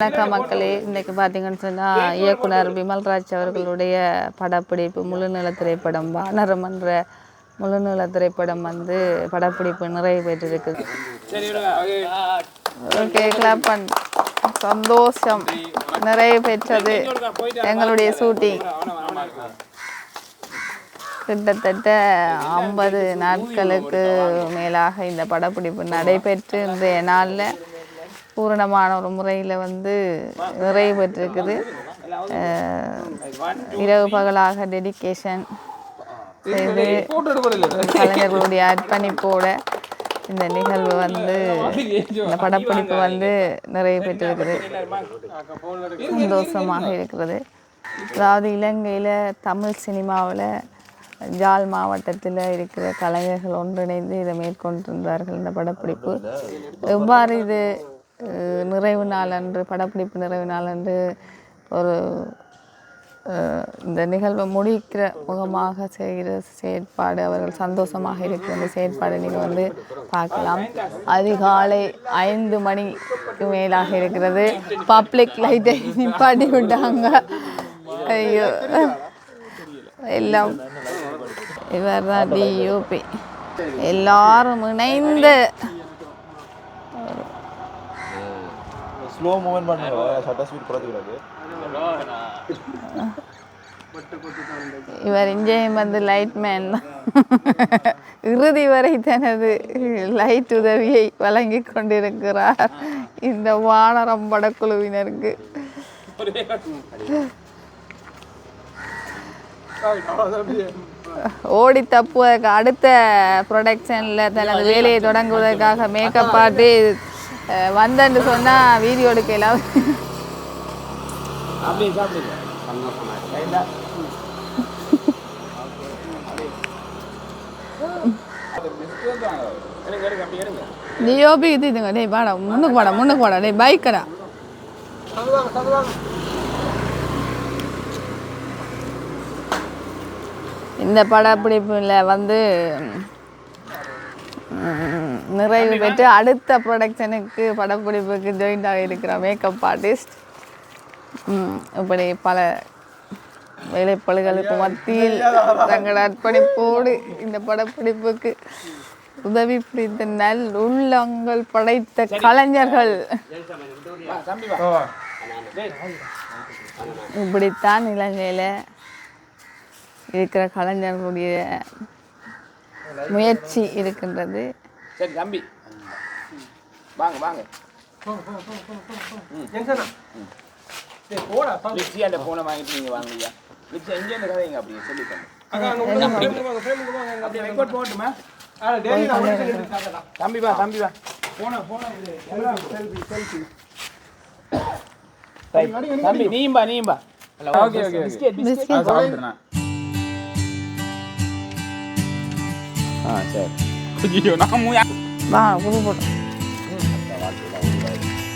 வணக்கம் மக்களே இன்றைக்கு பார்த்தீங்கன்னு சொன்னால் இயக்குனர் விமல்ராஜ் அவர்களுடைய படப்பிடிப்பு முழுநில திரைப்படம் வானரம் என்ற முழுநில திரைப்படம் வந்து படப்பிடிப்பு நிறைவு பெற்றிருக்குது. ஓகே கிளாப் சந்தோஷம் நிறைவு பெற்றது எங்களுடைய ஷூட்டிங் கிட்டத்தட்ட ஐம்பது நாட்களுக்கு மேலாக இந்த படப்பிடிப்பு நடைபெற்று இன்றைய நாளில் பூரணமான ஒரு முறையில் வந்து நிறைவு பெற்றிருக்குது. இரவு பகலாக டெடிகேஷன் செய்து கலைஞர்களுடைய அர்ப்பணிப்போட இந்த நிகழ்வு வந்து இந்த படப்பிடிப்பு வந்து நிறைவு பெற்றிருக்குது. சந்தோஷமாக இருக்கிறது. அதாவது இலங்கையில் தமிழ் சினிமாவில் ஜாழ் மாவட்டத்தில் இருக்கிற கலைஞர்கள் ஒன்றிணைந்து இதை மேற்கொண்டிருந்தார்கள் இந்த படப்பிடிப்பு. எவ்வாறு இது நிறைவு நாள் அன்று படப்பிடிப்பு நிறைவு நாள் அன்று ஒரு இந்த நிகழ்வை முடிக்கிற முகமாக செய்கிற செயற்பாடு அவர்கள் சந்தோஷமாக இருக்கிற அந்த செயற்பாடு நீங்கள் வந்து பார்க்கலாம். அதிகாலை ஐந்து மணிக்கு மேலாக இருக்கிறது. பப்ளிக் லைட்டை நிப்பாட்டி விட்டாங்க. ஐயோ. எல்லாம் இவர் தான் டியூபி எல்லாரும் இணைந்து ஸ்லோ மூவ்மெண்ட் பண்ணுங்க. ஷட்டர் ஸ்பீட் குறைச்சி இவர் இங்கேயும் வந்து லைட் மேன் தான் இறுதி வரை தனது லைட் உதவியை வழங்கி கொண்டிருக்கிறார். இந்த வானரம் படக்குழுவினருக்கு. ஓடி தப்புவதற்கு அடுத்த ப்ரொடக்ஷனில் தனது வேலையை தொடங்குவதற்காக மேக்கப் ஆர்டிஸ்ட் வந்தேன்னு சொன்னால் வீடியோ எடுக்கலாம் டிஓபி இது இதுங்க. டேய் வாடா முன்னுக்கு வாடா முன்னுக்கு வாடா. டேய் பைக்கடா. இந்த படப்பிடிப்பில் வந்து நிறைவு பெற்று அடுத்த ப்ரொடக்ஷனுக்கு படப்பிடிப்புக்கு ஜாயின்ட் ஆகியிருக்கிற மேக்கப் ஆர்டிஸ்ட் இப்படி பல வேலைப்பளுகளுக்கு மத்தியில் தங்கள் அர்ப்பணிப்போடு இந்த படப்பிடிப்புக்கு உதவி புரிந்த நல் உள்ளங்கள் படைத்த கலைஞர்கள். இப்படித்தான் இலங்கையில் இருக்கிற கலைஞர்களுடைய முயற்சி இருக்கின்றது. சரி தம்பி. வாங்க வாங்க. அந்த போனை வாங்கிட்டு நீங்க வாங்க ஐயா லிச்சி எங்க இருந்து கதைங்க அப்படியே சொல்லிட்டேன் அப்படியே ரெக்கார்ட் போட்டுமா? தம்பி வா தம்பி வா. தம்பி நீயும் பா நீயும் பா ஓகே ஓகே பிஸ்கெட் பிஸ்கெட். ஆ சரி. ஐயோ நான் மூயா வா குரு போட்டோம்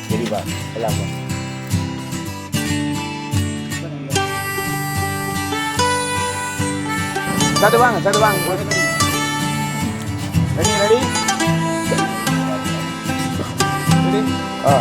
சரிப்பா எல்லாம். சடு வாங்க வாங்க ரெடி ரெடி ரெடி ஆ.